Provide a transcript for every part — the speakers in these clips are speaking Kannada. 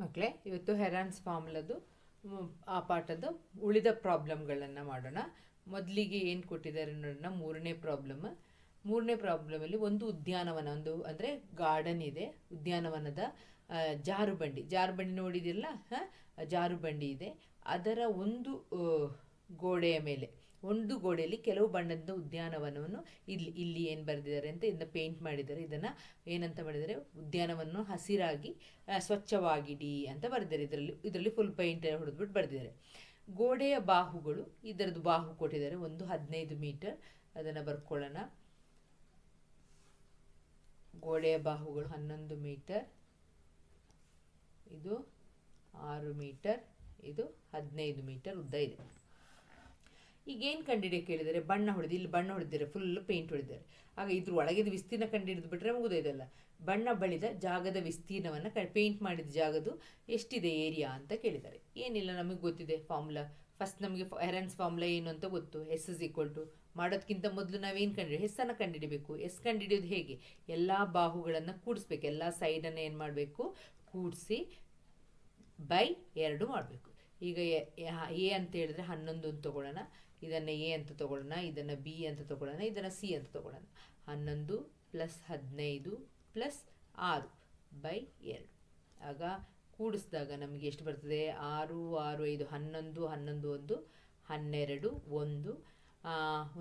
ಮಕ್ಕಳೇ ಇವತ್ತು ಹೆರಾನ್ಸ್ ಫಾರ್ಮುಲದು ಆ ಪಾಠದ ಉಳಿದ ಪ್ರಾಬ್ಲಮ್ಗಳನ್ನು ಮಾಡೋಣ. ಮೊದಲಿಗೆ ಏನು ಕೊಟ್ಟಿದ್ದಾರೆ ನೋಡೋಣ, ಮೂರನೇ ಪ್ರಾಬ್ಲಮ್. ಮೂರನೇ ಪ್ರಾಬ್ಲಮಲ್ಲಿ ಒಂದು ಉದ್ಯಾನವನ, ಒಂದು ಅಂದರೆ ಗಾರ್ಡನ್ ಇದೆ. ಉದ್ಯಾನವನದ ಜಾರುಬಂಡಿ. ಜಾರುಬಂಡಿ ನೋಡಿದಿರಲ್ಲ? ಹಾಂ? ಜಾರುಬಂಡಿ ಇದೆ. ಅದರ ಒಂದು ಗೋಡೆಯ ಮೇಲೆ. ಒಂದು ಗೋಡೆಯಲ್ಲಿ ಕೆಲವು ಬಣ್ಣದ ಉದ್ಯಾನವನವನ್ನು ಇಲ್ಲಿ ಇಲ್ಲಿ ಏನು ಬರೆದಿದ್ದಾರೆ ಅಂತ ಇದನ್ನ ಪೇಂಟ್ ಮಾಡಿದ್ದಾರೆ. ಇದನ್ನು ಏನಂತ ಮಾಡಿದರೆ ಉದ್ಯಾನವನ್ನು ಹಸಿರಾಗಿ ಸ್ವಚ್ಛವಾಗಿಡಿ ಅಂತ ಬರೆದಿದ್ದಾರೆ. ಇದರಲ್ಲಿ ಇದರಲ್ಲಿ ಫುಲ್ ಪೇಂಟ್ ಹೊಡೆದ್ಬಿಟ್ಟು ಬರೆದಿದ್ದಾರೆ. ಗೋಡೆಯ ಬಾಹುಗಳು, ಇದರದ್ದು ಬಾಹು ಕೊಟ್ಟಿದ್ದಾರೆ. ಒಂದು ಹದಿನೈದು ಮೀಟರ್. ಅದನ್ನು ಬರ್ಕೊಳ್ಳೋಣ. ಗೋಡೆಯ ಬಾಹುಗಳು ಹನ್ನೊಂದು ಮೀಟರ್. ಇದು ಆರು ಮೀಟರ್. ಇದು ಹದಿನೈದು ಮೀಟರ್ ಉದ್ದ ಇದೆ. ಈಗ ಏನು ಕಂಡಿಡಿಯೋ ಕೇಳಿದರೆ? ಬಣ್ಣ ಹೊಡೆದು, ಇಲ್ಲಿ ಬಣ್ಣ ಹೊಡೆದಿದ್ದಾರೆ ಫುಲ್ ಪೇಂಟ್ ಹೊಡೆದಿದ್ದಾರೆ. ಆಗ ಇದ್ರ ಒಳಗಿದ ವಿಸ್ತೀರ್ಣ ಕಂಡಿಡಿದು ಬಿಟ್ರೆ ಮುಗಿದೋಯ್ತಲ್ಲ ಬಣ್ಣ ಬಳಿದ ಜಾಗದ ವಿಸ್ತೀರ್ಣವನ್ನು ಕ ಪೇಂಟ್ ಮಾಡಿದ ಜಾಗದು ಎಷ್ಟಿದೆ ಏರಿಯಾ ಅಂತ ಕೇಳಿದ್ದಾರೆ. ಏನಿಲ್ಲ, ನಮಗೆ ಗೊತ್ತಿದೆ ಫಾರ್ಮುಲಾ ಫಸ್ಟ್ ನಮಗೆ ಎರನ್ಸ್ ಫಾರ್ಮುಲಾ ಏನು ಅಂತ ಗೊತ್ತು. ಎಸ್ ಇಸ್ ಈಕ್ವಲ್ ಟು ಮಾಡೋದಕ್ಕಿಂತ ಮೊದಲು ನಾವೇನು ಕಂಡು ಹೆಸನ್ನು ಕಂಡುಹಿಡಿಬೇಕು ಎಸ್ ಕಂಡುಹಿಡಿಯೋದು ಹೇಗೆ? ಎಲ್ಲ ಬಾಹುಗಳನ್ನು ಕೂಡಿಸ್ಬೇಕು. ಎಲ್ಲ ಸೈಡನ್ನು ಏನು ಮಾಡಬೇಕು? ಕೂಡಿಸಿ ಬೈ ಎರಡು ಮಾಡಬೇಕು. ಈಗ ಎ ಅಂತ ಹೇಳಿದ್ರೆ ಹನ್ನೊಂದು ಅಂತ ತಗೊಳ್ಳೋಣ. ಇದನ್ನು ಎ ಅಂತ ತಗೊಳ್ಳೋಣ, ಇದನ್ನು ಬಿ ಅಂತ ತಗೊಳ್ಳೋಣ, ಇದನ್ನು ಸಿ ಅಂತ ತಗೊಳ್ಳೋಣ. ಹನ್ನೊಂದು ಪ್ಲಸ್ ಹದಿನೈದು ಪ್ಲಸ್ ಆರು ಬೈ ಎರಡು. ಆಗ ಕೂಡಿಸಿದಾಗ ನಮಗೆ ಎಷ್ಟು ಬರ್ತದೆ? ಆರು ಆರು, ಐದು, ಹನ್ನೊಂದು ಹನ್ನೊಂದು, ಒಂದು, ಹನ್ನೆರಡು, ಒಂದು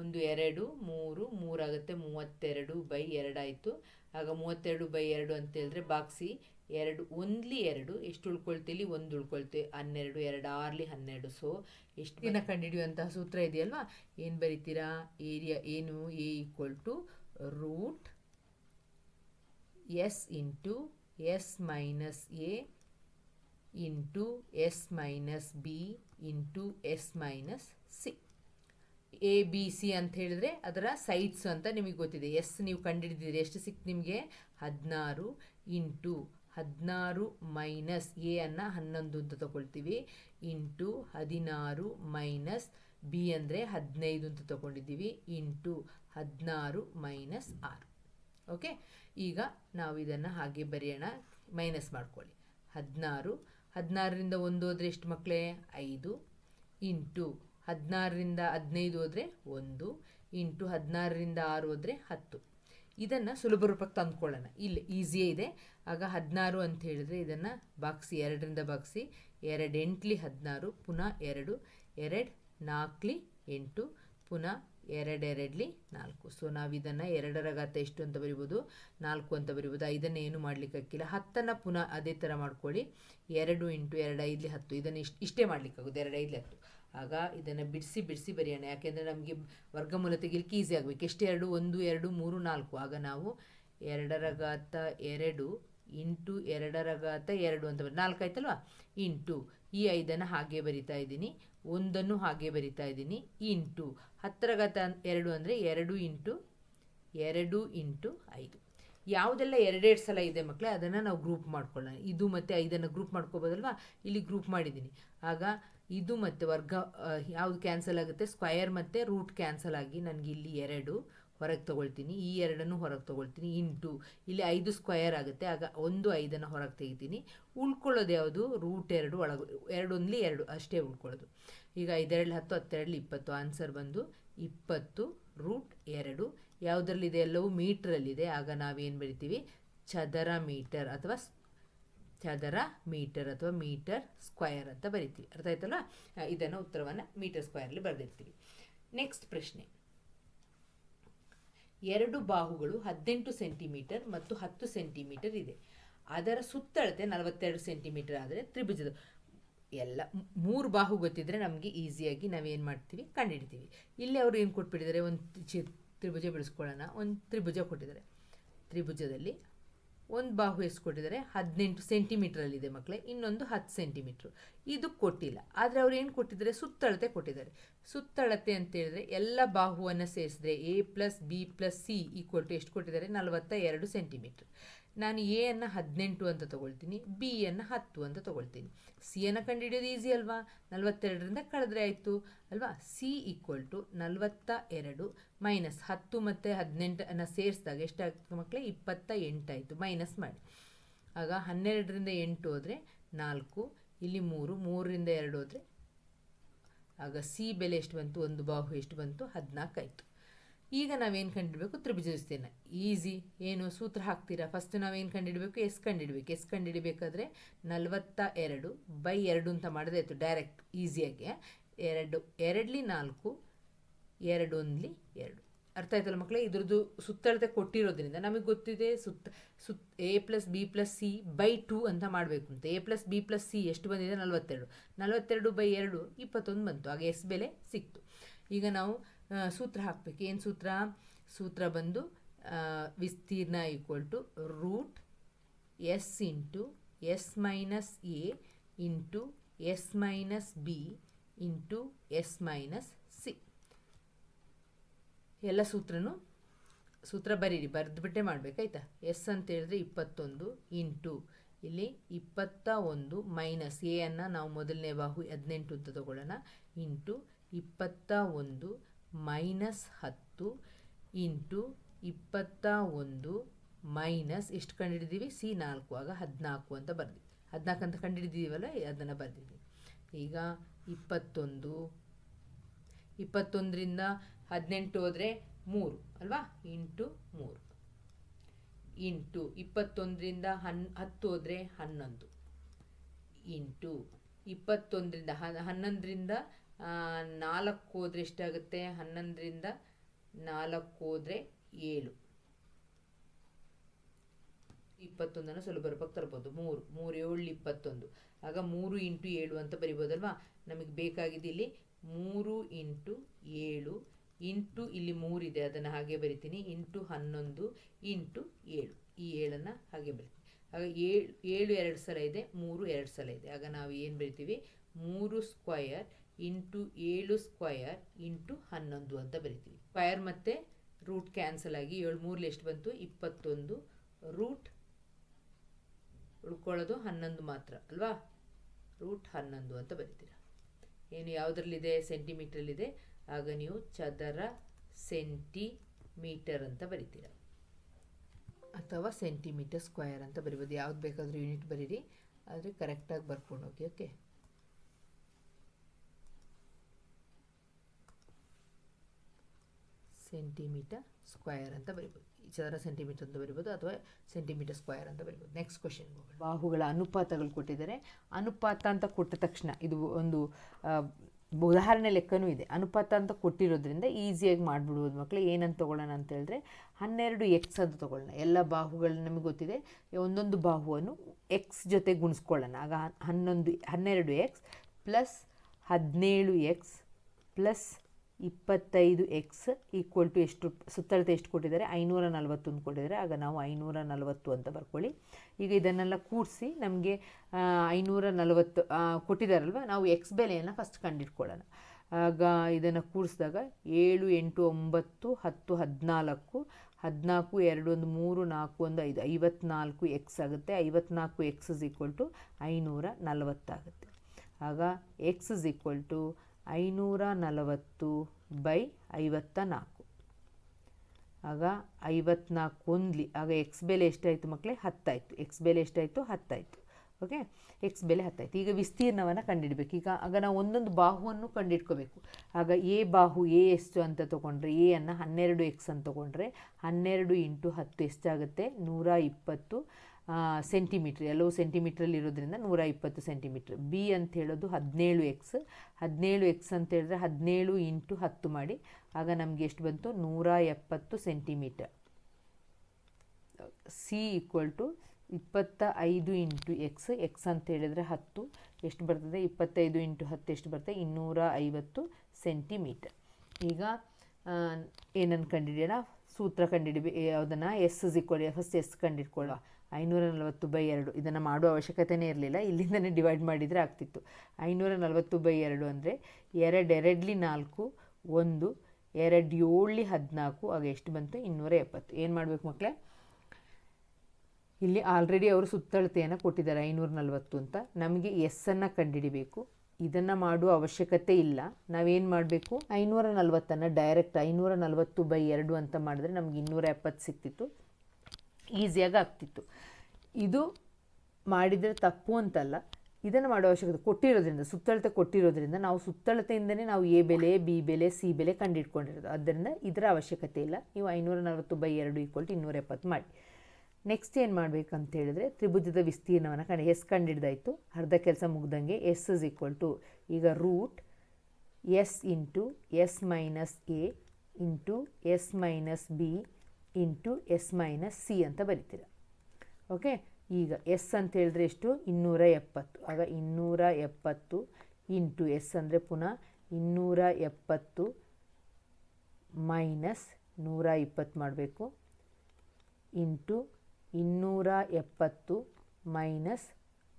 ಒಂದು, ಎರಡು, ಮೂರು ಮೂರಾಗುತ್ತೆ ಮೂವತ್ತೆರಡು ಬೈ ಎರಡಾಯಿತು ಆಗ ಮೂವತ್ತೆರಡು ಬೈ ಎರಡು ಅಂತ ಹೇಳಿದ್ರೆ ಬಾಕ್ಸಿ ಎರಡು ಒಂದ್ಲಿ ಎರಡು ಎಷ್ಟು ಉಳ್ಕೊಳ್ತೀಲಿ ಒಂದು ಉಳ್ಕೊಳ್ತೀವಿ ಹನ್ನೆರಡು ಎರಡು ಆರ್ಲಿ ಹನ್ನೆರಡು. ಸೊ ಎಷ್ಟು ದಿನ ಕಂಡುಹಿಡಿಯುವಂತಹ ಸೂತ್ರ ಇದೆಯಲ್ವಾ? ಏನು ಬರೀತೀರಾ? ಏರಿಯಾ ಏನು? A equal to root S into S minus A into S minus B into S minus C. A B C ಅಂತ ಹೇಳಿದ್ರೆ ಅದರ ಸೈಡ್ಸ್ ಅಂತ ನಿಮಗೆ ಗೊತ್ತಿದೆ. ಎಸ್ ನೀವು ಕಂಡುಹಿಡಿದಿದ್ದೀರಿ. ಎಷ್ಟು ಸಿಕ್ತು ನಿಮಗೆ? ಹದಿನಾರು ಇಂಟು ಹದಿನಾರು ಮೈನಸ್ ಎ ಅನ್ನು ಹನ್ನೊಂದು ಅಂತ ತಗೊಳ್ತೀವಿ. ಇಂಟು ಹದಿನಾರು ಮೈನಸ್ ಬಿ ಅಂದರೆ ಹದಿನೈದು ಅಂತ ತಗೊಂಡಿದ್ದೀವಿ. ಇಂಟು ಹದಿನಾರು ಮೈನಸ್ ಆರು. ಓಕೆ ಈಗ ನಾವು ಇದನ್ನು ಹಾಗೆ ಬರೆಯೋಣ. ಮೈನಸ್ ಮಾಡ್ಕೊಳ್ಳಿ. ಹದಿನಾರು, ಹದಿನಾರರಿಂದ ಒಂದು ಹೋದರೆ ಎಷ್ಟು ಮಕ್ಕಳೇ ಐದು. ಇಂಟು ಹದಿನಾರರಿಂದ ಹದಿನೈದು ಹೋದರೆ ಒಂದು. ಇಂಟು ಹದಿನಾರರಿಂದ ಆರು ಹೋದರೆ ಹತ್ತು. ಇದನ್ನು ಸುಲಭ ರೂಪಕ್ಕೆ ತಂದುಕೊಳ್ಳೋಣ. ಇಲ್ಲಿ ಈಸಿಯೇ ಇದೆ. ಆಗ ಹದಿನಾರು ಅಂತ ಹೇಳಿದ್ರೆ ಇದನ್ನು ಬಾಕ್ಸಿ ಎರಡರಿಂದ ಬಾಕ್ಸಿ ಎರಡು ಎಂಟ್ಲಿ ಹದಿನಾರು, ಪುನಃ ಎರಡು ಎರಡು ನಾಲ್ಕಲಿ ಎಂಟು, ಪುನಃ ಎರಡೆರಡ್ಲಿ ನಾಲ್ಕು. ಸೊ ನಾವು ಇದನ್ನು ಎರಡರ ಗಾತ್ರ ಎಷ್ಟು ಅಂತ ಬರಿಬೋದು? ನಾಲ್ಕು ಅಂತ ಬರಿಬೋದು. ಐದನ್ನು ಏನು ಮಾಡಲಿಕ್ಕಾಗಿಲ್ಲ ಹತ್ತನ್ನು ಪುನಃ ಅದೇ ಥರ ಮಾಡ್ಕೊಳ್ಳಿ. ಎರಡು ಇಂಟು ಎರಡು ಐದಲಿ ಹತ್ತು. ಇದನ್ನು ಇಷ್ಟು, ಇಷ್ಟೇ ಮಾಡಲಿಕ್ಕಾಗೋದು ಎರಡು ಐದಲಿ ಹತ್ತು. ಆಗ ಇದನ್ನು ಬಿಡಿಸಿ ಬಿಡಿಸಿ ಬರೆಯೋಣ. ಯಾಕೆಂದರೆ ನಮಗೆ ವರ್ಗಮೂಲ ತೆಗಿಲಿಕ್ಕೆ ಈಸಿ ಆಗಬೇಕು. ಎಷ್ಟು ಎರಡು? ಒಂದು, ಎರಡು, ಮೂರು, ನಾಲ್ಕು. ಆಗ ನಾವು ಎರಡರ ಘಾತ ಎರಡು ಇಂಟು ಎರಡರ ಘಾತ ಎರಡು ಅಂತ ಬರ ನಾಲ್ಕು ಆಯ್ತಲ್ವಾ? ಇಂಟು. ಈ ಐದನ್ನು ಹಾಗೆ ಬರಿತಾ ಇದ್ದೀನಿ. ಒಂದನ್ನು ಹಾಗೆ ಬರಿತಾ ಇದ್ದೀನಿ. ಇಂಟು. ಹತ್ತರ ಘಾತ ಎರಡು ಅಂದರೆ ಎರಡು ಇಂಟು ಎರಡು ಇಂಟು ಐದು. ಯಾವುದೆಲ್ಲ ಎರಡೆರಡು ಸಲ ಇದೆ ಮಕ್ಕಳೇ ಅದನ್ನು ನಾವು ಗ್ರೂಪ್ ಮಾಡ್ಕೊಳ್ಳೋಣ. ಇದು ಮತ್ತು ಐದನ್ನು ಗ್ರೂಪ್ ಮಾಡ್ಕೋಬೋದಲ್ವಾ? ಇಲ್ಲಿ ಗ್ರೂಪ್ ಮಾಡಿದ್ದೀನಿ. ಆಗ ಇದು ಮತ್ತು ವರ್ಗ ಯಾವುದು ಕ್ಯಾನ್ಸಲ್ ಆಗುತ್ತೆ? ಸ್ಕ್ವಯರ್ ಮತ್ತು ರೂಟ್ ಕ್ಯಾನ್ಸಲ್ ಆಗಿ ನನಗೆ ಇಲ್ಲಿ ಎರಡು ಹೊರಗೆ ತೊಗೊಳ್ತೀನಿ. ಈ ಎರಡನ್ನು ಹೊರಗೆ ತೊಗೊಳ್ತೀನಿ. ಇಂಟು. ಇಲ್ಲಿ ಐದು ಸ್ಕ್ವಯರ್ ಆಗುತ್ತೆ. ಆಗ ಒಂದು ಐದನ್ನು ಹೊರಗೆ ತೆಗಿತೀನಿ. ಉಳ್ಕೊಳ್ಳೋದು ಯಾವುದು? ರೂಟ್ ಎರಡು ಒಳಗೆ, ಎರಡು ಒಂದ್ಲಿ ಎರಡು. ಅಷ್ಟೇ ಉಳ್ಕೊಳ್ಳೋದು. ಈಗ ಐದೆರಡು ಹತ್ತು ಹತ್ತೆರಡು ಇಪ್ಪತ್ತು. ಆನ್ಸರ್ ಬಂದು ಇಪ್ಪತ್ತು ರೂಟ್ ಎರಡು. ಯಾವುದರಲ್ಲಿದೆ? ಎಲ್ಲವೂ ಮೀಟ್ರಲ್ಲಿದೆ ಆಗ ನಾವೇನು ಬರಿತೀವಿ ಚದರ ಮೀಟರ್ ಅಥವಾ ಚದರ ಮೀಟರ್ ಅಥವಾ ಮೀಟರ್ ಸ್ಕ್ವಯರ್ ಅಂತ ಬರಿತೀವಿ. ಅರ್ಥ ಆಯ್ತಲ್ಲ ಇದನ್ನು ಉತ್ತರವನ್ನು ಮೀಟರ್ ಸ್ಕ್ವಯರ್ಲಿ ಬರೆದಿರ್ತೀವಿ. ನೆಕ್ಸ್ಟ್ ಪ್ರಶ್ನೆ. ಎರಡು ಬಾಹುಗಳು ಹದಿನೆಂಟು ಸೆಂಟಿಮೀಟರ್ ಮತ್ತು ಹತ್ತು ಸೆಂಟಿಮೀಟರ್ ಇದೆ. ಅದರ ಸುತ್ತಳತೆ ನಲವತ್ತೆರಡು ಸೆಂಟಿಮೀಟರ್ ಆದರೆ ತ್ರಿಭುಜದ ಎಲ್ಲ ಮೂರು ಬಾಹು ಗೊತ್ತಿದ್ರೆ ನಮಗೆ ಈಸಿಯಾಗಿ ನಾವೇನು ಮಾಡ್ತೀವಿ? ಕಂಡುಹಿಡ್ತೀವಿ ಇಲ್ಲಿ ಅವರು ಏನು ಕೊಟ್ಬಿಟ್ಟಿದ್ದಾರೆ? ಒಂದು ಚಿ, ತ್ರಿಭುಜ ಬಿಡಿಸ್ಕೊಳ್ಳೋಣ. ಒಂದು ತ್ರಿಭುಜ ಕೊಟ್ಟಿದ್ದಾರೆ. ತ್ರಿಭುಜದಲ್ಲಿ ಒಂದು ಬಾಹು ಎಷ್ಟು ಕೊಟ್ಟಿದ್ದಾರೆ ಹದಿನೆಂಟು ಸೆಂಟಿಮೀಟ್ರಲ್ಲಿದೆ ಮಕ್ಕಳೇ, ಇನ್ನೊಂದು ಹತ್ತು ಸೆಂಟಿಮೀಟ್ರು. ಇದು ಕೊಟ್ಟಿಲ್ಲ. ಆದರೆ ಅವ್ರು ಏನು ಕೊಟ್ಟಿದ್ದಾರೆ? ಸುತ್ತಳತೆ ಕೊಟ್ಟಿದ್ದಾರೆ. ಸುತ್ತಳತೆ ಅಂತ ಹೇಳಿದ್ರೆ ಎಲ್ಲ ಬಾಹುವನ್ನು ಸೇರಿಸಿದ್ರೆ A plus B plus C equal to ಎಷ್ಟು ಕೊಟ್ಟಿದ್ದಾರೆ? ನಲವತ್ತ ಎರಡು ಸೆಂಟಿಮೀಟ್ರ್. ನಾನು ಎ ಅನ್ನು ಹದಿನೆಂಟು ಅಂತ ತೊಗೊಳ್ತೀನಿ ಬಿ ಅನ್ನು ಹತ್ತು ಅಂತ ತೊಗೊಳ್ತೀನಿ. ಸಿ ಅನ್ನು ಕಂಡುಹಿಡಿಯೋದು ಈಸಿ ಅಲ್ವಾ? ನಲವತ್ತೆರಡರಿಂದ ಕಳೆದ್ರೆ ಆಯಿತು, ಅಲ್ವಾ? ಸಿ ಈಕ್ವಲ್ ಟು ನಲವತ್ತ ಎರಡು ಮೈನಸ್ ಹತ್ತು ಮತ್ತು ಹದಿನೆಂಟನ್ನು ಸೇರಿಸಿದಾಗ ಎಷ್ಟಾಗ್ತದೆ ಮಕ್ಕಳೇ ಇಪ್ಪತ್ತ ಎಂಟಾಯಿತು ಮೈನಸ್ ಮಾಡಿ. ಆಗ ಹನ್ನೆರಡರಿಂದ ಎಂಟು ಹೋದರೆ ನಾಲ್ಕು, ಇಲ್ಲಿ ಮೂರು, ಮೂರರಿಂದ ಎರಡು ಹೋದರೆ, ಆಗ ಸಿ ಬೆಲೆ ಎಷ್ಟು ಬಂತು? ಒಂದು ಬಾಹು ಎಷ್ಟು ಬಂತು? ಹದಿನಾಲ್ಕು ಆಯಿತು. ಈಗ ನಾವೇನು ಕಂಡಿಡಬೇಕು? ತ್ರಿಭುಜ ಈಸಿ. ಏನು? ಸೂತ್ರ ಹಾಕ್ತೀರಾ? ಫಸ್ಟ್ ನಾವೇನು ಕಂಡಿಡಬೇಕು? ಎಸ್ ಕಂಡಿಡಬೇಕು. ಎಸ್ ಕಂಡಿಡಬೇಕಾದ್ರೆ ನಲವತ್ತ ಎರಡು ಬೈ ಎರಡು ಅಂತ ಮಾಡಿದ್ರೆ ಆಯಿತು. ಡೈರೆಕ್ಟ್ ಈಸಿಯಾಗಿ ಎರಡು, ಎರಡಲಿ ನಾಲ್ಕು ಎರಡು ಒಂದ್ಲಿ ಎರಡು. ಅರ್ಥ ಆಯ್ತಲ್ಲ ಮಕ್ಕಳೇ? ಇದ್ರದ್ದು ಸುತ್ತಳತೆ ಕೊಟ್ಟಿರೋದ್ರಿಂದ ನಮಗೆ ಗೊತ್ತಿದೆ ಸುತ್ತ, ಸುತ್ A plus B plus C by two ಅಂತ ಮಾಡಬೇಕು ಅಂತ. A plus B plus C ಎಷ್ಟು ಬಂದಿದೆ? ನಲವತ್ತೆರಡು. ನಲವತ್ತೆರಡು ಬೈ ಎರಡು, ಇಪ್ಪತ್ತೊಂದು ಬಂತು. ಆಗ ಎಸ್ ಬೆಲೆ ಸಿಕ್ತು. ಈಗ ನಾವು ಸೂತ್ರ ಹಾಕಬೇಕು. ಏನು ಸೂತ್ರ? ಸೂತ್ರ ಬಂದು ವಿಸ್ತೀರ್ಣ equal to root S into S minus A into S minus B into S minus C ಎಲ್ಲ ಸೂತ್ರನೂ ಸೂತ್ರ ಬರೀರಿ, ಬರೆದ್ಬಿಟ್ಟೆ ಮಾಡಬೇಕಾಯ್ತಾ ಎಸ್ ಅಂತೇಳಿದ್ರೆ ಇಪ್ಪತ್ತೊಂದು ಇಂಟು ಇಲ್ಲಿ ಇಪ್ಪತ್ತ ಒಂದು ಮೈನಸ್ ಎ ಅನ್ನು ನಾವು ಮೊದಲನೇ ಬಾಹು ಹದಿನೆಂಟು ಅಂತ ತಗೊಳ್ಳೋಣ. ಇಂಟು ಇಪ್ಪತ್ತ ಒಂದು ಮೈನಸ್ ಹತ್ತು ಇಂಟು ಇಪ್ಪತ್ತ ಒಂದು ಮೈನಸ್ ಎಷ್ಟು ಕಂಡುಹಿಡಿದೀವಿ? ಸಿ ನಾಲ್ಕು ಆಗ ಹದಿನಾಲ್ಕು ಅಂತ ಬರ್ದಿ ಹದಿನಾಲ್ಕು ಅಂತ ಕಂಡುಹಿಡಿದೀವಲ್ಲ, ಅದನ್ನು ಬರ್ದಿದ್ದೀವಿ ಈಗ ಇಪ್ಪತ್ತೊಂದು, ಇಪ್ಪತ್ತೊಂದರಿಂದ ಹದಿನೆಂಟು ಹೋದರೆ ಮೂರು, ಅಲ್ವಾ? ಇಂಟು ಮೂರು. ಇಂಟು ಇಪ್ಪತ್ತೊಂದರಿಂದ ಹನ್, ಹತ್ತು ಹೋದರೆ ಹನ್ನೊಂದು. ಇಂಟು ಇಪ್ಪತ್ತೊಂದರಿಂದ ಹನ್, ಹನ್ನೊಂದರಿಂದ ನಾಲ್ಕು ಹೋದರೆ ಎಷ್ಟಾಗುತ್ತೆ? ಹನ್ನೊಂದರಿಂದ ನಾಲ್ಕು ಹೋದರೆ ಏಳು. ಇಪ್ಪತ್ತೊಂದನ್ನು ಸ್ವಲ್ಪ ಬರ್ಬೇಕು ತರ್ಬೋದು. ಮೂರು. ಮೂರು ಏಳು, ಇಪ್ಪತ್ತೊಂದು. ಆಗ ಮೂರು ಇಂಟು ಏಳು ಅಂತ ಬರಿಬೋದಲ್ವಾ? ನಮಗೆ ಬೇಕಾಗಿದೆ ಇಲ್ಲಿ ಮೂರು ಇಂಟು ಏಳು ಇಂಟು ಇಲ್ಲಿ ಮೂರಿದೆ ಅದನ್ನು ಹಾಗೆ ಬರಿತೀನಿ. ಇಂಟು ಹನ್ನೊಂದು ಇಂಟು ಏಳು. ಈ ಏಳನ್ನು ಹಾಗೆ ಬರಿತೀನಿ. ಆಗ ಏಳು ಏಳು ಎರಡು ಸಲ ಇದೆ, ಮೂರು ಎರಡು ಸಲ ಇದೆ. ಆಗ ನಾವು ಏನು ಬರಿತೀವಿ? ಮೂರು ಸ್ಕ್ವಯರ್ ಇಂಟು ಏಳು ಸ್ಕ್ವಯರ್ ಇಂಟು ಹನ್ನೊಂದು ಅಂತ ಬರಿತೀವಿ. ಸ್ಕ್ವಯರ್ ಮತ್ತು ರೂಟ್ ಕ್ಯಾನ್ಸಲ್ ಆಗಿ ಏಳು ಮೂರಲ್ಲಿ ಎಷ್ಟು ಬಂತು? ಇಪ್ಪತ್ತೊಂದು. ರೂಟ್ ಉಳ್ಕೊಳ್ಳೋದು ಹನ್ನೊಂದು ಮಾತ್ರ, ಅಲ್ವಾ? ರೂಟ್ ಹನ್ನೊಂದು ಅಂತ ಬರಿತೀರ. ಏನು ಯಾವುದ್ರಲ್ಲಿದೆ? ಸೆಂಟಿಮೀಟ್ರಲ್ಲಿದೆ. ಆಗ ನೀವು ಚದರ ಸೆಂಟಿಮೀಟರ್ ಅಂತ ಬರಿತೀರ. ಅಥವಾ ಸೆಂಟಿಮೀಟರ್ ಸ್ಕ್ವಯರ್ ಅಂತ ಬರಿಬೋದು. ಯಾವ್ದು ಬೇಕಾದರೂ ಯೂನಿಟ್ ಬರೀರಿ. ಆದರೆ ಕರೆಕ್ಟಾಗಿ ಬರ್ಕೊಂಡು ಹೋಗಿ, ಓಕೆ? ಸೆಂಟಿಮೀಟರ್ ಸ್ಕ್ವೇರ್ ಅಂತ ಬರಿಬೋದು. ಚದರ ಸೆಂಟಿಮೀಟರ್ ಅಂತ ಬರಿಬೋದು ಅಥವಾ ಸೆಂಟಿಮೀಟರ್ ಸ್ಕ್ವೇರ್ ಅಂತ ಬರಿಬೋದು. ನೆಕ್ಸ್ಟ್ ಕ್ವಶನ್ ಬಾಹುಗಳ ಅನುಪಾತಗಳು ಕೊಟ್ಟಿದ್ದಾರೆ. ಅನುಪಾತ ಅಂತ ಕೊಟ್ಟ ತಕ್ಷಣ ಇದು ಒಂದು ಉದಾಹರಣೆ ಲೆಕ್ಕನೂ ಇದೆ. ಅನುಪಾತ ಅಂತ ಕೊಟ್ಟಿರೋದ್ರಿಂದ ಈಸಿಯಾಗಿ ಮಾಡಿಬಿಡ್ಬೋದು ಮಕ್ಕಳು ಏನಂತ ತೊಗೊಳ್ಳೋಣ ಅಂತ ಹೇಳಿದ್ರೆ ಹನ್ನೆರಡು ಎಕ್ಸ್ ಅಂತ ತೊಗೊಳ್ಳೋಣ. ಎಲ್ಲ ಬಾಹುಗಳು ನಮಗೆ ಗೊತ್ತಿದೆ. ಒಂದೊಂದು ಬಾಹುವನ್ನು ಎಕ್ಸ್ ಜೊತೆ ಗುಣಿಸ್ಕೊಳ್ಳೋಣ. ಆಗ ಹನ್- ಹನ್ನೊಂದು, ಹನ್ನೆರಡು ಎಕ್ಸ್ ಪ್ಲಸ್ ಹದಿನೇಳು ಎಕ್ಸ್ ಪ್ಲಸ್ ಇಪ್ಪತ್ತೈದು ಎಕ್ಸ್ ಈಕ್ವಲ್ ಟು ಎಷ್ಟು, ಸುತ್ತಳತೆ ಎಷ್ಟು ಕೊಟ್ಟಿದ್ದಾರೆ? ಐನೂರ ನಲವತ್ತೊಂದು ಕೊಟ್ಟಿದ್ದಾರೆ. ಆಗ ನಾವು ಐನೂರ ನಲವತ್ತು ಅಂತ ಬರ್ಕೊಳ್ಳಿ. ಈಗ ಇದನ್ನೆಲ್ಲ ಕೂಡಿಸಿ ನಮಗೆ ಐನೂರ ನಲವತ್ತು ಕೊಟ್ಟಿದ್ದಾರಲ್ವ? ನಾವು ಎಕ್ಸ್ ಬೆಲೆಯನ್ನು ಫಸ್ಟ್ ಕಂಡಿಟ್ಕೊಳ್ಳೋಣ. ಆಗ ಇದನ್ನು ಕೂಡಿಸಿದಾಗ ಏಳು, ಎಂಟು, ಒಂಬತ್ತು, ಹತ್ತು, ಹದಿನಾಲ್ಕು ಹದಿನಾಲ್ಕು, ಎರಡು, ಒಂದು, ಮೂರು, ನಾಲ್ಕು, ಒಂದು, ಐದು, ಐವತ್ನಾಲ್ಕು ಎಕ್ಸ್ ಆಗುತ್ತೆ. ಐವತ್ನಾಲ್ಕು ಎಕ್ಸ್ ಇಸ್ ಈಕ್ವಲ್ ಟು ಐನೂರ ನಲವತ್ತಾಗುತ್ತೆ ಆಗ ಎಕ್ಸ್ ಇಸ್ ಈಕ್ವಲ್ ಟು ಐನೂರ ನಲವತ್ತು ಬೈ ಐವತ್ತ ನಾಲ್ಕು ಆಗ ಐವತ್ನಾಲ್ಕು ಒಂದ್ಲಿ. ಆಗ ಎಕ್ಸ್ ಬೆಲೆ ಎಷ್ಟಾಯಿತು ಮಕ್ಕಳೇ ಹತ್ತಾಯಿತು. ಎಕ್ಸ್ ಬೆಲೆ ಎಷ್ಟಾಯಿತು? ಹತ್ತಾಯಿತು. ಓಕೆ ಎಕ್ಸ್ ಬೆಲೆ ಹತ್ತಾಯಿತು. ಈಗ ವಿಸ್ತೀರ್ಣವನ್ನು ಕಂಡಿಡ್ಬೇಕು. ಈಗ ಆಗ ನಾವು ಒಂದೊಂದು ಬಾಹುವನ್ನು ಕಂಡಿಡ್ಕೋಬೇಕು ಆಗ ಎ ಬಾಹು ಎ ಎಷ್ಟು ಅಂತ ತೊಗೊಂಡ್ರೆ ಎ ಅನ್ನು ಹನ್ನೆರಡು ಎಕ್ಸ್ ಅಂತ ತೊಗೊಂಡ್ರೆ, ಹನ್ನೆರಡು ಇಂಟು ಹತ್ತು ಎಷ್ಟಾಗುತ್ತೆ? ನೂರ ಇಪ್ಪತ್ತು. ಸೆಂಟಿಮೀಟ್ರ್ ಎಲ್ಲವೂ ಸೆಂಟಿಮೀಟ್ರಲ್ಲಿ ಇರೋದ್ರಿಂದ ನೂರ ಇಪ್ಪತ್ತು ಸೆಂಟಿಮೀಟ್ರ್ ಬಿ ಅಂತ ಹೇಳೋದು ಹದಿನೇಳು ಎಕ್ಸ್ ಹದಿನೇಳು ಎಕ್ಸ್ ಅಂತ ಹೇಳಿದ್ರೆ ಹದಿನೇಳು ಇಂಟು ಹತ್ತು ಮಾಡಿ, ಆಗ ನಮಗೆ ಎಷ್ಟು ಬಂತು? ನೂರ ಎಪ್ಪತ್ತು ಸೆಂಟಿಮೀಟರ್ ಸಿ ಈಕ್ವಲ್ ಟು ಇಪ್ಪತ್ತ ಐದು ಇಂಟು ಎಕ್ಸ್ ಎಕ್ಸ್ ಅಂತ ಹೇಳಿದರೆ ಹತ್ತು. ಎಷ್ಟು ಬರ್ತದೆ? ಇಪ್ಪತ್ತೈದು ಇಂಟು ಹತ್ತು ಎಷ್ಟು ಬರ್ತದೆ? ಇನ್ನೂರ ಐವತ್ತು ಸೆಂಟಿಮೀಟರ್ ಈಗ ಏನನ್ನು ಕಂಡಿಡಿಯೋಣ? ಸೂತ್ರ ಕಂಡಿಡಿಬಿ, ಯಾವುದನ್ನು? ಎಸ್ ಇಸ್ ಫಸ್ಟ್ ಎಸ್ ಕಂಡಿಡ್ಕೊಳ್ಳುವ. ಐನೂರ ನಲವತ್ತು ಬೈ ಎರಡು. ಇದನ್ನು ಮಾಡುವ ಅವಶ್ಯಕತೆಯೇ ಇರಲಿಲ್ಲ. ಇಲ್ಲಿಂದನೇ ಡಿವೈಡ್ ಮಾಡಿದರೆ ಆಗ್ತಿತ್ತು. ಐನೂರ ನಲವತ್ತು ಬೈ ಎರಡು ಅಂದರೆ ಎರಡು ಎರಡ್ಲಿ ನಾಲ್ಕು, ಒಂದು, ಎರಡು ಏಳ್ಲಿ ಹದಿನಾಲ್ಕು, ಆಗ ಎಷ್ಟು ಬಂತು? ಇನ್ನೂರ ಎಪ್ಪತ್ತು ಏನು ಮಾಡಬೇಕು ಮಕ್ಕಳೇ ಇಲ್ಲಿ ಆಲ್ರೆಡಿ ಅವರು ಸುತ್ತಳತೆಯನ್ನು ಕೊಟ್ಟಿದ್ದಾರೆ ಐನೂರ ನಲವತ್ತು ಅಂತ. ನಮಗೆ ಎಸ್ಸನ್ನು ಕಂಡುಹಿಡಿಬೇಕು. ಇದನ್ನು ಮಾಡುವ ಅವಶ್ಯಕತೆ ಇಲ್ಲ. ನಾವೇನು ಮಾಡಬೇಕು? ಐನೂರ ನಲವತ್ತನ್ನು ಡೈರೆಕ್ಟ್ ಐನೂರ ನಲವತ್ತು ಬೈ ಎರಡು ಅಂತ ಮಾಡಿದ್ರೆ ನಮ್ಗೆ ಇನ್ನೂರ ಎಪ್ಪತ್ತು ಸಿಕ್ತಿತ್ತು ಈಸಿಯಾಗಿ ಆಗ್ತಿತ್ತು ಇದು ಮಾಡಿದರೆ ತಪ್ಪು ಅಂತಲ್ಲ, ಇದನ್ನು ಮಾಡೋ ಅವಶ್ಯಕತೆ ಕೊಟ್ಟಿರೋದ್ರಿಂದ, ಸುತ್ತಳತೆ ಕೊಟ್ಟಿರೋದ್ರಿಂದ ನಾವು ಸುತ್ತಳತೆಯಿಂದನೇ ನಾವು ಎ ಬೆಲೆ, ಬಿ ಬೆಲೆ, ಸಿ ಬೆಲೆ ಕಂಡುಹಿಡ್ಕೊಂಡಿರೋದು ಆದ್ದರಿಂದ ಇದರ ಅವಶ್ಯಕತೆ ಇಲ್ಲ. ನೀವು ಐನೂರ ನಲವತ್ತು ಬೈ ಎರಡು ಈಕ್ವಲ್ ಟು ಇನ್ನೂರ ಎಪ್ಪತ್ತು ಮಾಡಿ. ನೆಕ್ಸ್ಟ್ ಏನು ಮಾಡಬೇಕಂತ ಹೇಳಿದ್ರೆ, ತ್ರಿಭುಜದ ವಿಸ್ತೀರ್ಣವನ್ನು ಕಂಡು, ಎಸ್ ಕಂಡಿಡ್ದಾಯಿತು. ಅರ್ಧ ಕೆಲಸ ಮುಗ್ದಂಗೆ ಎಸ್ ಇಸ್ ಈಕ್ವಲ್ ಟು ಈಗ root S into S minus A into S minus B into S minus C ಅಂತ ಬರಿತೀರ. ಓಕೆ ಈಗ ಎಸ್ ಅಂತ ಹೇಳಿದ್ರೆ ಎಷ್ಟು? ಇನ್ನೂರ ಎಪ್ಪತ್ತು. ಆಗ ಇನ್ನೂರ ಎಪ್ಪತ್ತು ಇಂಟು ಎಸ್ ಅಂದರೆ ಪುನಃ ಇನ್ನೂರ ಎಪ್ಪತ್ತು ಮೈನಸ್ ನೂರ ಇಪ್ಪತ್ತು ಮಾಡಬೇಕು. ಇಂಟು ಇನ್ನೂರ ಎಪ್ಪತ್ತು ಮೈನಸ್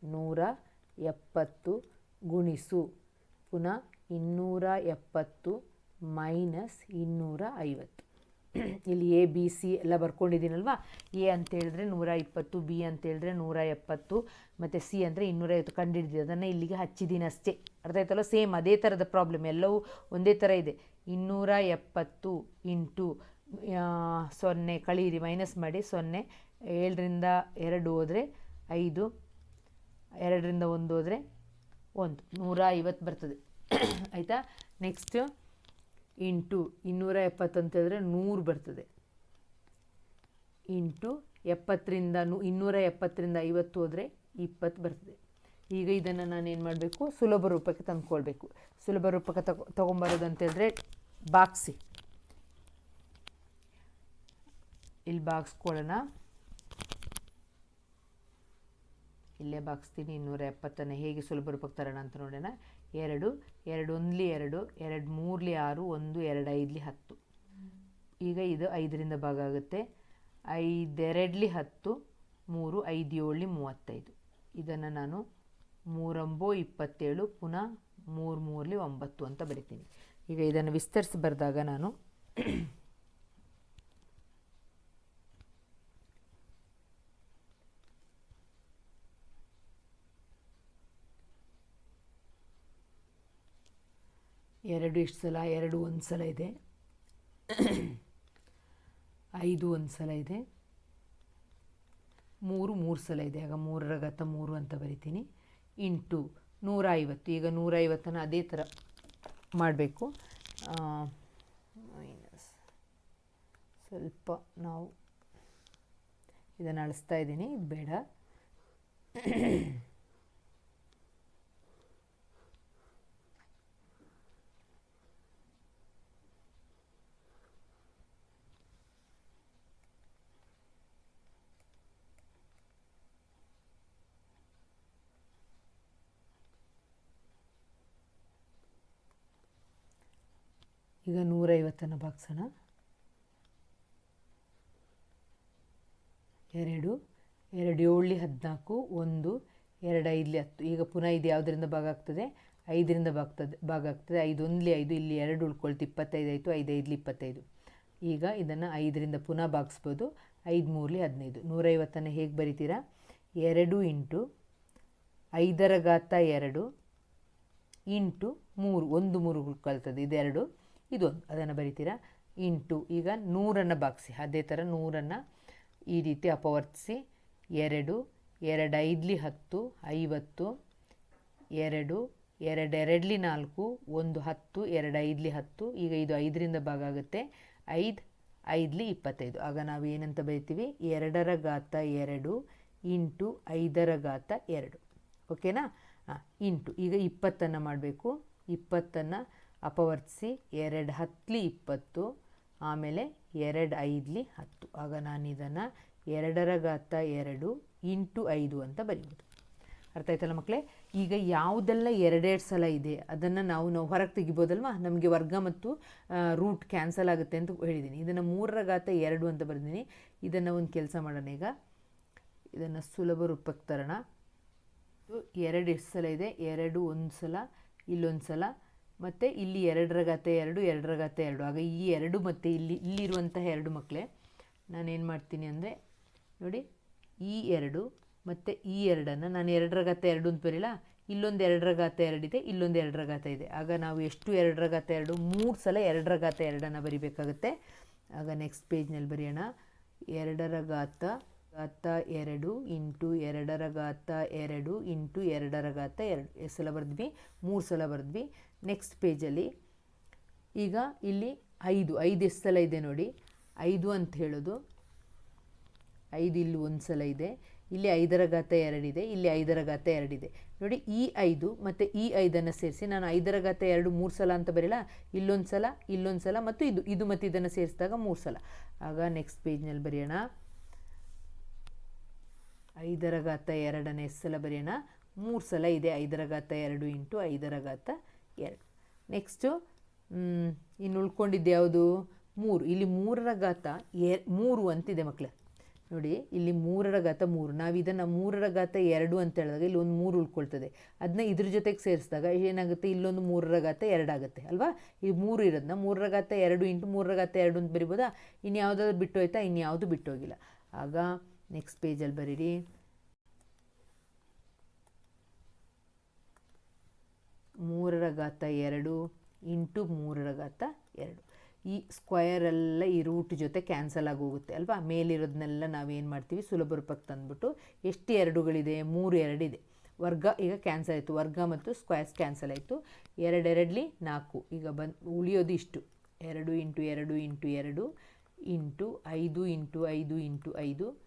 ನೂರ ಎಪ್ಪತ್ತು ಗುಣಿಸು. ಪುನಃ ಇನ್ನೂರ ಎಪ್ಪತ್ತು ಮೈನಸ್ ಇನ್ನೂರ ಐವತ್ತು. ಇಲ್ಲಿ ಎ ಬಿ ಸಿ ಎಲ್ಲ ಬರ್ಕೊಂಡಿದ್ದೀನಲ್ವಾ? ಎ ಅಂತ ಹೇಳಿದ್ರೆ ನೂರ ಇಪ್ಪತ್ತು ಬಿ ಅಂತ ಹೇಳಿದ್ರೆ ನೂರ ಎಪ್ಪತ್ತು ಮತ್ತು ಸಿ ಅಂದರೆ ಇನ್ನೂರೈವತ್ತು ಕಂಡುಹಿಡಿದಿದೆ ಅದನ್ನು ಇಲ್ಲಿಗೆ ಹಚ್ಚಿದ್ದೀನಿ ಅಷ್ಟೇ. ಅರ್ಥ ಆಯ್ತಲ್ಲ ಸೇಮ್ ಅದೇ ಥರದ ಪ್ರಾಬ್ಲಮ್ ಎಲ್ಲವೂ ಒಂದೇ ಥರ ಇದೆ. ಇನ್ನೂರ ಎಪ್ಪತ್ತು ಇಂಟು ಸೊನ್ನೆ ಕಳೀರಿ ಮೈನಸ್ ಮಾಡಿ ಸೊನ್ನೆ, ಏಳರಿಂದ ಎರಡು ಹೋದರೆ ಐದು, ಎರಡರಿಂದ ಒಂದು ಹೋದರೆ ಒಂದು. ನೂರ ಐವತ್ತು ಬರ್ತದೆ. ಆಯಿತಾ? ನೆಕ್ಸ್ಟು ಇಂಟು ಇನ್ನೂರ ಎಪ್ಪತ್ತು ಅಂತ ಹೇಳಿದ್ರೆ ನೂರು ಬರ್ತದೆ. ಇಂಟು ಎಪ್ಪತ್ತರಿಂದ ನೂ, ಇನ್ನೂರ ಎಪ್ಪತ್ತರಿಂದ ಐವತ್ತು ಹೋದರೆ ಇಪ್ಪತ್ತು ಬರ್ತದೆ. ಈಗ ಇದನ್ನು ನಾನು ಏನು ಮಾಡಬೇಕು? ಸುಲಭ ರೂಪಕ್ಕೆ ತಂದುಕೊಳ್ಬೇಕು. ಸುಲಭ ರೂಪಕ್ಕೆ ತಗೊ ತೊಗೊಂಬರೋದು ಅಂತ ಹೇಳಿದ್ರೆ ಬಾಕ್ಸಿ. ಇಲ್ಲಿ ಬಾಕ್ಸ್ಕೊಳ್ಳೋಣ. ಇಲ್ಲೇ ಬಾಗಿಸ್ತೀನಿ ಇನ್ನೂರ ಎಪ್ಪತ್ತನ್ನು ಹೇಗೆ ಸುಲಭ ರೂಪಕ್ಕೆ ತರೋಣ ಅಂತ ನೋಡೋಣ. ಎರಡು ಎರಡು ಒಂದ್ಲಿ ಎರಡು ಎರಡು ಮೂರ್ಲಿ ಆರು, ಒಂದು, ಎರಡು ಐದ್ಲಿ ಹತ್ತು. ಈಗ ಇದು ಐದರಿಂದ ಭಾಗ ಆಗುತ್ತೆ. ಐದೆರಡ್ಲಿ ಹತ್ತು, ಮೂರು ಐದು ಏಳ್ಲಿ ಮೂವತ್ತೈದು. ಇದನ್ನು ನಾನು ಮೂರಂಬೋ ಇಪ್ಪತ್ತೇಳು ಪುನಃ ಮೂರು ಮೂರಲಿ ಒಂಬತ್ತು ಅಂತ ಬರಿತೀನಿ. ಈಗ ಇದನ್ನು ವಿಸ್ತರಿಸಿ ಬರೆದಾಗ ನಾನು ಎರಡು ಇಷ್ಟು ಸಲ? ಎರಡು ಒಂದು ಸಲ ಇದೆ. ಐದು ಒಂದು ಸಲ ಇದೆ. ಮೂರು ಮೂರು ಸಲ ಇದೆ. ಆಗ ಮೂರರ ಗತ ಮೂರು ಅಂತ ಬರಿತೀನಿ. ಇಂಟು ನೂರ ಐವತ್ತು ಈಗ ನೂರ ಐವತ್ತನ್ನು ಅದೇ ಥರ ಮಾಡಬೇಕು. ಮೈನಸ್ ಸ್ವಲ್ಪ ನಾವು ಇದನ್ನು ಅಳಿಸ್ತಾ ಇದ್ದೀನಿ. ಇದು ಬೇಡ. ಈಗ ನೂರೈವತ್ತನ್ನು ಭಾಗಿಸೋಣ. ಎರಡು ಎರಡು ಏಳು ಹದಿನಾಲ್ಕು, ಒಂದು, ಎರಡು ಐದಲಿ ಹತ್ತು. ಈಗ ಪುನಃ ಇದು ಯಾವುದರಿಂದ ಭಾಗ ಆಗ್ತದೆ? ಐದರಿಂದ ಭಾಗ್ತದೆ ಭಾಗ ಆಗ್ತದೆ. ಐದು ಒಂದ್ಲಿ ಐದು, ಇಲ್ಲಿ ಎರಡು ಉಳ್ಕೊಳ್ತು ಇಪ್ಪತ್ತೈದು ಆಯಿತು, ಐದು ಐದಲಿ ಇಪ್ಪತ್ತೈದು. ಈಗ ಇದನ್ನು ಐದರಿಂದ ಪುನಃ ಭಾಗಿಸ್ಬೋದು. ಐದು ಮೂರಲಿ ಹದಿನೈದು. ನೂರೈವತ್ತನ್ನು ಹೇಗೆ ಬರಿತೀರಾ? ಎರಡು ಇಂಟು ಐದರ ಘಾತ ಎರಡು ಇಂಟು ಮೂರು. ಒಂದು ಮೂರು ಉಳ್ಕೊಳ್ತದೆ, ಇದೆರಡು. ಇದೊಂದು, ಅದನ್ನು ಬರಿತೀರಾ? ಇಂಟು, ಈಗ ನೂರನ್ನು ಬಾಗಿಸಿ ಅದೇ ಥರ ನೂರನ್ನು ಈ ರೀತಿ ಅಪವರ್ತಿಸಿ, ಎರಡು, ಎರಡೈದ್ಲಿ ಹತ್ತು, ಐವತ್ತು, ಎರಡು, ಎರಡೆರಡ್ಲಿ ನಾಲ್ಕು, ಒಂದು ಹತ್ತು, ಎರಡೈದ್ಲಿ ಹತ್ತು, ಈಗ ಇದು ಐದರಿಂದ ಭಾಗ ಆಗುತ್ತೆ. ಐದು, ಐದ್ಲಿ ಇಪ್ಪತ್ತೈದು. ಆಗ ನಾವು ಏನಂತ ಬರಿತೀವಿ? ಎರಡರ ಘಾತ ಎರಡು ಇಂಟು ಐದರ ಘಾತ ಎರಡು. ಓಕೆನಾ? ಹಾಂ ಇಂಟು. ಈಗ ಇಪ್ಪತ್ತನ್ನು ಮಾಡಬೇಕು. ಇಪ್ಪತ್ತನ್ನು ಅಪವರ್ತಿಸಿ ಎರಡು ಹತ್ತಲಿ ಇಪ್ಪತ್ತು, ಆಮೇಲೆ ಎರಡು ಐದಲಿ ಹತ್ತು. ಆಗ ನಾನು ಇದನ್ನು ಎರಡರ ಘಾತ ಎರಡು ಇಂಟು ಐದು ಅಂತ ಬರೀಬೋದು. ಅರ್ಥ ಆಯ್ತಲ್ಲ ಮಕ್ಕಳೇ ಈಗ ಯಾವುದೆಲ್ಲ ಎರಡೆರಡು ಸಲ ಇದೆ, ಅದನ್ನು ನಾವು ನಾವು ಹೊರಗೆ ತೆಗಿಬೋದಲ್ವಾ? ನಮಗೆ ವರ್ಗ ಮತ್ತು ರೂಟ್ ಕ್ಯಾನ್ಸಲ್ ಆಗುತ್ತೆ ಅಂತ ಹೇಳಿದ್ದೀನಿ ಇದನ್ನು ಮೂರರ ಘಾತ ಎರಡು ಅಂತ ಬರೆದೀನಿ. ಇದನ್ನು ಒಂದು ಕೆಲಸ ಮಾಡೋಣ ಈಗ. ಇದನ್ನು ಸುಲಭ ರೂಪಕ್ಕೆ ತರೋಣ. ಎರಡು ಎಷ್ಟು ಸಲ ಇದೆ? ಎರಡು ಒಂದು ಸಲ ಇಲ್ಲೊಂದು ಸಲ ಮತ್ತು ಇಲ್ಲಿ ಎರಡರ ಘಾತ ಎರಡು, ಎರಡರ ಘಾತ ಎರಡು. ಆಗ ಈ ಎರಡು ಮತ್ತು ಇಲ್ಲಿ ಇಲ್ಲಿರುವಂತಹ ಎರಡು ಮಕ್ಕಳೇ ನಾನೇನು ಮಾಡ್ತೀನಿ ಅಂದರೆ, ನೋಡಿ, ಈ ಎರಡು ಮತ್ತು ಈ ಎರಡನ್ನು, ನಾನು ಎರಡರ ಘಾತ ಎರಡು ಅಂತ ಬರೀಲ್ಲ, ಇಲ್ಲೊಂದು ಎರಡರ ಘಾತ ಎರಡಿದೆ ಇಲ್ಲೊಂದು ಎರಡರ ಘಾತ ಇದೆ. ಆಗ ನಾವು ಎಷ್ಟು ಎರಡರ ಘಾತ ಎರಡು, ಮೂರು ಸಲ ಎರಡರ ಘಾತ ಎರಡನ್ನು ಬರಿಬೇಕಾಗುತ್ತೆ. ಆಗ ನೆಕ್ಸ್ಟ್ ಪೇಜ್ನಲ್ಲಿ ಬರೆಯೋಣ. ಎರಡರ ಘಾತ ಘಾತ ಎರಡು ಇಂಟು ಎರಡರ ಘಾತ ಎರಡು ಇಂಟು ಎರಡರ ಘಾತ ಎರಡು. ಎಷ್ಟು ಸಲ ಬರೆದ್ವಿ? ಮೂರು ಸಲ ಬರೆದ್ವಿ. ನೆಕ್ಸ್ಟ್ ಪೇಜಲ್ಲಿ ಈಗ ಇಲ್ಲಿ ಐದು ಐದು ಎಷ್ಟು ಸಲ ಇದೆ ನೋಡಿ. ಐದು ಅಂತ ಹೇಳೋದು. ಐದು ಇಲ್ಲಿ ಒಂದು ಸಲ ಇದೆ. ಇಲ್ಲಿ ಐದರ ಘಾತ ಎರಡಿದೆ ಇಲ್ಲಿ ಐದರ ಘಾತ ಎರಡಿದೆ ನೋಡಿ ಈ ಐದು ಮತ್ತು ಈ ಐದನ್ನು ಸೇರಿಸಿ ನಾನು ಐದರ ಘಾತ ಎರಡು ಮೂರು ಸಲ ಅಂತ ಬರೀಲ್ಲ ಇಲ್ಲೊಂದು ಸಲ ಇಲ್ಲೊಂದು ಸಲ ಮತ್ತು ಇದು ಇದು ಮತ್ತು ಇದನ್ನು ಸೇರಿಸಿದಾಗ ಮೂರು ಸಲ. ಆಗ ನೆಕ್ಸ್ಟ್ ಪೇಜ್ನಲ್ಲಿ ಬರೆಯೋಣ. ಐದರ ಘಾತ ಎರಡನೇ ಸಲ ಬರೆಯೋಣ? ಮೂರು ಸಲ ಇದೆ, ಐದರ ಘಾತ ಎರಡು ಇಂಟು ಐದರ ಘಾತ ಎರಡು ನೆಕ್ಸ್ಟು ಇನ್ನು ಉಳ್ಕೊಂಡಿದ್ದು ಯಾವುದು? ಮೂರು. ಇಲ್ಲಿ ಮೂರರ ಘಾತ ಎ ಮೂರು ಅಂತಿದೆ ಮಕ್ಕಳೇ ನೋಡಿ, ಇಲ್ಲಿ ಮೂರರ ಘಾತ ಮೂರು. ನಾವು ಇದನ್ನು ಮೂರರ ಘಾತ ಎರಡು ಅಂತ ಹೇಳಿದಾಗ ಇಲ್ಲಿ ಒಂದು ಮೂರು ಉಳ್ಕೊಳ್ತದೆ. ಅದನ್ನ ಇದ್ರ ಜೊತೆಗೆ ಸೇರಿಸಿದಾಗ ಏನಾಗುತ್ತೆ? ಇಲ್ಲೊಂದು ಮೂರರ ಘಾತ ಎರಡಾಗುತ್ತೆ ಅಲ್ವಾ? ಈ ಮೂರು ಇರೋದನ್ನ ಮೂರರ ಘಾತ ಎರಡು ಇಂಟು ಮೂರರ ಘಾತ ಎರಡು ಅಂತ ಬರಿಬೋದಾ? ಇನ್ನು ಯಾವುದಾದ್ರು ಬಿಟ್ಟು ಹೋಯ್ತಾ, ಇನ್ಯಾವುದು ಬಿಟ್ಟು ಹೋಗಿಲ್ಲ. ಆಗ ನೆಕ್ಸ್ಟ್ ಪೇಜಲ್ಲಿ ಬರೀರಿ. ಮೂರರ ಘಾತ ಎರಡು ಇಂಟು ಮೂರರ ಘಾತ ಎರಡು. ಈ ಸ್ಕ್ವಯರೆಲ್ಲ ಈ ರೂಟ್ ಜೊತೆ ಕ್ಯಾನ್ಸಲ್ ಆಗಿ ಹೋಗುತ್ತೆ ಅಲ್ವಾ? ಮೇಲಿರೋದನ್ನೆಲ್ಲ ನಾವೇನು ಮಾಡ್ತೀವಿ? ಸುಲಭ ರೂಪಕ್ಕೆ ತಂದ್ಬಿಟ್ಟು ಎಷ್ಟು ಎರಡುಗಳಿದೆ? ಮೂರು ಎರಡಿದೆ. ವರ್ಗ ಈಗ ಕ್ಯಾನ್ಸಲ್ ಆಯಿತು. ವರ್ಗ ಮತ್ತು ಸ್ಕ್ವಯರ್ಸ್ ಕ್ಯಾನ್ಸಲ್ ಆಯಿತು. ಎರಡೆರಡಲಿ ನಾಲ್ಕು. ಈಗ ಬಂದು ಉಳಿಯೋದು ಇಷ್ಟು. ಎರಡು ಇಂಟು ಎರಡು ಇಂಟು ಎರಡು ಇಂಟು ಐದು ಇಂಟು ಐದು ಇಂಟು ಐದು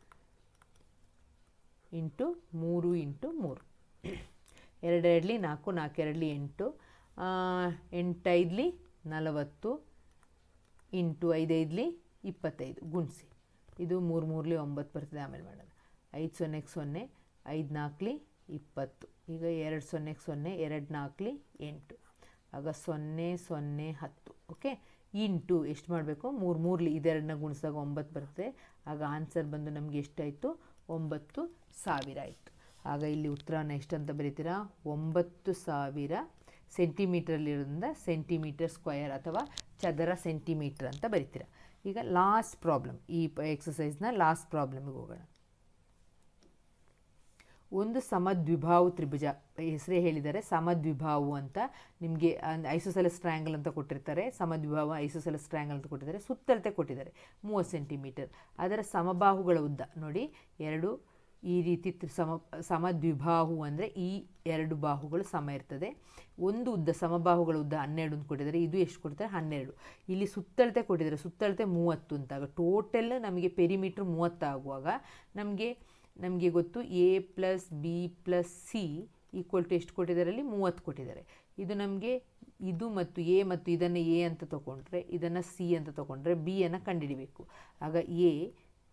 ಇಂಟು ಮೂರು ಇಂಟು ಮೂರು. ಎರಡೆರಡ್ಲಿ ನಾಲ್ಕು ನಾಲ್ಕೆರಡ್ಲಿ ಎಂಟು ಎಂಟೈದ್ಲಿ ನಲವತ್ತು, ಇಂಟು ಐದೈದಲಿ ಇಪ್ಪತ್ತೈದು, ಗುಣಿಸಿ. ಇದು ಮೂರು ಮೂರಲಿ ಒಂಬತ್ತು ಬರ್ತದೆ ಆಮೇಲೆ ಮಾಡೋಣ ಐದು ಸೊನ್ನೆಗೆ ಸೊನ್ನೆ, ಐದು ನಾಲ್ಕಲಿ ಇಪ್ಪತ್ತು. ಈಗ ಎರಡು ಸೊನ್ನೆಗೆ ಸೊನ್ನೆ, ಎರಡು ನಾಲ್ಕಲಿ ಎಂಟು. ಆಗ ಸೊನ್ನೆ ಸೊನ್ನೆ, ಹತ್ತು. ಓಕೆ? ಇಂಟು ಎಷ್ಟು ಮಾಡಬೇಕು? ಮೂರು ಮೂರಲಿ ಇದೆರಡನ್ನ ಗುಣಿಸಿದಾಗ ಒಂಬತ್ತು ಬರುತ್ತೆ ಆಗ ಆನ್ಸರ್ ಬಂದು ನಮಗೆ ಎಷ್ಟಾಯಿತು? ಒಂಬತ್ತು ಸಾವಿರ ಆಯಿತು. ಆಗ ಇಲ್ಲಿ ಉತ್ತರನ ಎಷ್ಟಂತ ಬರೀತೀರಾ? ಒಂಬತ್ತು ಸಾವಿರ ಸೆಂಟಿಮೀಟ್ರಲ್ಲಿರೋದ್ರಿಂದ ಸೆಂಟಿಮೀಟರ್ ಸ್ಕ್ವಯರ್ ಅಥವಾ ಚದರ ಸೆಂಟಿಮೀಟರ್ ಅಂತ ಬರಿತೀರ? ಈಗ ಲಾಸ್ಟ್ ಪ್ರಾಬ್ಲಮ್, ಈ ಎಕ್ಸಸೈಸ್ನ ಲಾಸ್ಟ್ ಪ್ರಾಬ್ಲಮಿಗೆ ಹೋಗೋಣ. ಒಂದು ಸಮದ್ವಿಭಾವು ತ್ರಿಭುಜ, ಹೆಸರೇ ಹೇಳಿದ್ದಾರೆ, ಸಮದ್ವಿಭಾವು ಅಂತ ನಿಮಗೆ ಐಸೋಸೆಲಸ್ ಟ್ರಯಾಂಗಲ್ ಅಂತ ಕೊಟ್ಟಿರ್ತಾರೆ, ಸಮದ್ವಿಭಾವ ಐಸೋಸೆಲಸ್ ಟ್ರಯಾಂಗಲ್ ಅಂತ ಕೊಟ್ಟಿದ್ದಾರೆ, ಸುತ್ತಳತೆ ಕೊಟ್ಟಿದ್ದಾರೆ, ಮೂವತ್ತು ಸೆಂಟಿಮೀಟರ್. ಅದರ ಸಮಬಾಹುಗಳ ಉದ್ದ, ನೋಡಿ, ಎರಡು ಈ ರೀತಿ ಸಮ, ಸಮದ್ವಿಬಾಹು ಅಂದರೆ ಈ ಎರಡು ಬಾಹುಗಳು ಸಮ ಇರ್ತದೆ. ಒಂದು ಉದ್ದ ಸಮಬಾಹುಗಳ ಉದ್ದ ಹನ್ನೆರಡು ಅಂತ ಕೊಟ್ಟಿದ್ದಾರೆ. ಇದು ಎಷ್ಟು ಕೊಡ್ತಾರೆ? ಹನ್ನೆರಡು. ಇಲ್ಲಿ ಸುತ್ತಳತೆ ಕೊಟ್ಟಿದ್ದಾರೆ. ಸುತ್ತಳತೆ ಮೂವತ್ತು ಅಂತಾಗ ಟೋಟಲ್ ನಮಗೆ ಪೆರಿಮೀಟ್ರ್ ಮೂವತ್ತಾಗುವಾಗ ನಮಗೆ ನಮಗೆ ಗೊತ್ತು A plus B plus C equal to ಎಷ್ಟು ಕೊಟ್ಟಿದ್ದಾರೆ ಅಲ್ಲಿ? ಮೂವತ್ತು ಕೊಟ್ಟಿದ್ದಾರೆ. ಇದು ನಮಗೆ ಇದು ಮತ್ತು ಎ ಮತ್ತು ಇದನ್ನು ಎ ಅಂತ ತಗೊಂಡ್ರೆ ಇದನ್ನು ಸಿ ಅಂತ ತಗೊಂಡ್ರೆ ಬಿಯನ್ನು ಕಂಡುಹಿಡಿಬೇಕು. ಆಗ ಎ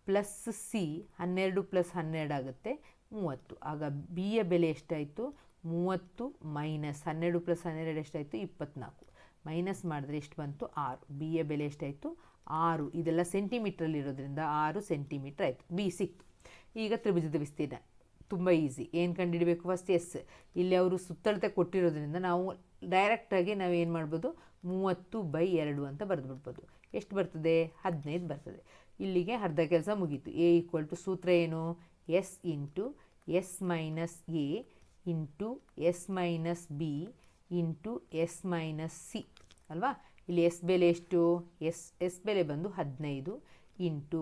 ಪ್ಲಸ್ ಸಿ ಹನ್ನೆರಡು ಪ್ಲಸ್ ಹನ್ನೆರಡು ಆಗುತ್ತೆ, ಮೂವತ್ತು. ಆಗ ಬಿಯ ಬೆಲೆ ಎಷ್ಟಾಯಿತು? ಮೂವತ್ತು ಮೈನಸ್ ಹನ್ನೆರಡು ಪ್ಲಸ್ ಹನ್ನೆರಡು ಎಷ್ಟಾಯಿತು? ಇಪ್ಪತ್ನಾಲ್ಕು ಮೈನಸ್ ಮಾಡಿದ್ರೆ ಎಷ್ಟು ಬಂತು? ಆರು. ಬಿಯ ಬೆಲೆ ಎಷ್ಟಾಯಿತು? ಆರು. ಇದೆಲ್ಲ ಸೆಂಟಿಮೀಟ್ರಲ್ಲಿರೋದ್ರಿಂದ ಆರು ಸೆಂಟಿಮೀಟ್ರ್ ಆಯಿತು. ಬಿ ಸಿಕ್ತು. ಈಗ ತ್ರಿಭುಜದ ವಿಸ್ತೀರ್ಣ. ತುಂಬ ಈಸಿ. ಏನು ಕಂಡುಹಿಡಬೇಕು ಫಸ್ಟ್ ಎಸ್. ಇಲ್ಲಿ ಅವರು ಸುತ್ತಳತೆ ಕೊಟ್ಟಿರೋದ್ರಿಂದ ನಾವು ಡೈರೆಕ್ಟಾಗಿ ನಾವು ಏನು ಮಾಡ್ಬೋದು? ಮೂವತ್ತು ಬೈ ಎರಡು ಅಂತ ಬರೆದುಬಿಡ್ಬೋದು. ಎಷ್ಟು ಬರ್ತದೆ? ಹದಿನೈದು ಬರ್ತದೆ. ಇಲ್ಲಿಗೆ ಅರ್ಧ ಕೆಲಸ ಮುಗೀತು. ಎ ಈಕ್ವಲ್ ಟು ಸೂತ್ರ ಏನು? S into S minus A into S minus B into S minus C ಅಲ್ವಾ? ಇಲ್ಲಿ ಎಸ್ ಬೆಲೆ ಎಷ್ಟು? ಎಸ್ ಎಸ್ ಬೆಲೆ ಬಂದು ಹದಿನೈದು ಇಂಟು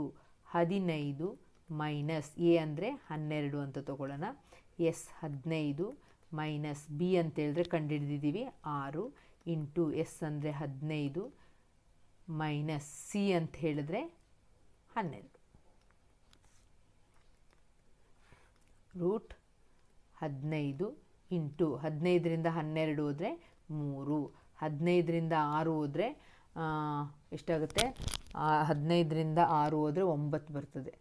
ಹದಿನೈದು ಮೈನಸ್ ಎ ಅಂದರೆ ಹನ್ನೆರಡು ಅಂತ ತಗೊಳ್ಳೋಣ. ಎಸ್ ಹದಿನೈದು ಮೈನಸ್ ಬಿ ಅಂತ ಹೇಳಿದ್ರೆ ಕಂಡುಹಿಡಿದಿದ್ದೀವಿ. ಆರು ಇಂಟು ಎಸ್ ಅಂದರೆ ಹದಿನೈದು ಮೈನಸ್ ಸಿ ಅಂತ ಹೇಳಿದ್ರೆ ಹನ್ನೆರಡು. ರೂಟ್ ಹದಿನೈದು ಇಂಟು ಹದಿನೈದರಿಂದ ಹನ್ನೆರಡು ಹೋದರೆ ಮೂರು, ಹದಿನೈದರಿಂದ ಆರು ಹೋದರೆ ಎಷ್ಟಾಗುತ್ತೆ? ಹದಿನೈದರಿಂದ ಆರು ಹೋದರೆ ಒಂಬತ್ತು ಬರ್ತದೆ.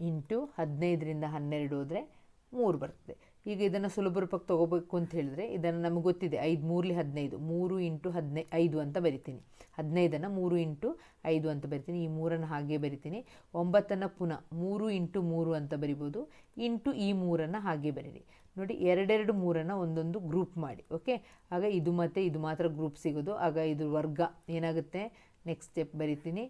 ಇಂಟು ಹದಿನೈದರಿಂದ ಹನ್ನೆರಡು ಹೋದರೆ ಮೂರು ಬರ್ತದೆ. ಈಗ ಇದನ್ನು ಸುಲಭ ರೂಪಕ್ಕೆ ತೊಗೋಬೇಕು ಅಂತ ಹೇಳಿದ್ರೆ ಇದನ್ನು ನಮಗೆ ಗೊತ್ತಿದೆ, ಐದು ಮೂರಲಿ ಹದಿನೈದು, ಮೂರು ಇಂಟು ಹದಿನೈ, ಐದು ಅಂತ ಬರಿತೀನಿ. ಹದಿನೈದನ್ನು ಮೂರು ಇಂಟು ಐದು ಅಂತ ಬರಿತೀನಿ, ಈ ಮೂರನ್ನು ಹಾಗೆ ಬರಿತೀನಿ. ಒಂಬತ್ತನ್ನು ಪುನಃ ಮೂರು ಇಂಟು ಮೂರು ಅಂತ ಬರಿಬೋದು, ಇಂಟು ಈ ಮೂರನ್ನು ಹಾಗೆ ಬರೀರಿ. ನೋಡಿ, ಎರಡೆರಡು ಮೂರನ್ನು ಒಂದೊಂದು ಗ್ರೂಪ್ ಮಾಡಿ, ಓಕೆ? ಆಗ ಇದು ಮತ್ತು ಇದು ಮಾತ್ರ ಗ್ರೂಪ್ ಸಿಗೋದು, ಆಗ ಇದು ವರ್ಗ ಏನಾಗುತ್ತೆ? ನೆಕ್ಸ್ಟ್ ಸ್ಟೆಪ್ ಬರಿತೀನಿ.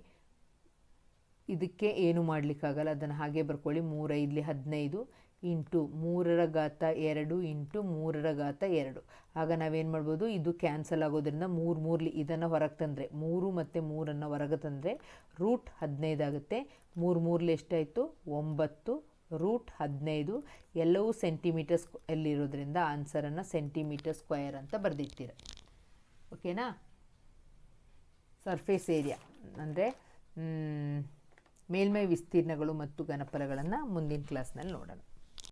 ಇದಕ್ಕೆ ಏನು ಮಾಡಲಿಕ್ಕಾಗಲ್ಲ, ಅದನ್ನು ಹಾಗೆ ಬರ್ಕೊಳ್ಳಿ ಮೂರೈದಲಿ ಹದಿನೈದು ಇಂಟು ಮೂರರ ಘಾತ ಎರಡು ಇಂಟು ಮೂರರ ಘಾತ ಎರಡು. ಆಗ ನಾವೇನು ಮಾಡ್ಬೋದು? ಇದು ಕ್ಯಾನ್ಸಲ್ ಆಗೋದ್ರಿಂದ ಮೂರು ಮೂರಲಿ ಇದನ್ನು ಹೊರಗೆ ತಂದರೆ, ಮೂರು ಮತ್ತು ಮೂರನ್ನು ಹೊರಗೆ ತಂದರೆ ರೂಟ್ ಹದಿನೈದು ಆಗುತ್ತೆ. ಮೂರು ಮೂರ್ಲಿ ಎಷ್ಟಾಯಿತು? ಒಂಬತ್ತು. ರೂಟ್ ಹದಿನೈದು. ಎಲ್ಲವೂ ಸೆಂಟಿಮೀಟರ್ ಸ್ಕ್ ಎಲ್ಲಿರೋದ್ರಿಂದ ಆನ್ಸರನ್ನು ಸೆಂಟಿಮೀಟರ್ ಸ್ಕ್ವಯರ್ ಅಂತ ಬರೆದಿಟ್ಟಿರ ಓಕೆನಾ? ಸರ್ಫೇಸ್ ಏರಿಯಾ ಅಂದರೆ ಮೇಲ್ಮೈ ವಿಸ್ತೀರ್ಣಗಳು ಮತ್ತು ಘನಫಲಗಳನ್ನು ಮುಂದಿನ ಕ್ಲಾಸ್ನಲ್ಲಿ ನೋಡೋಣ.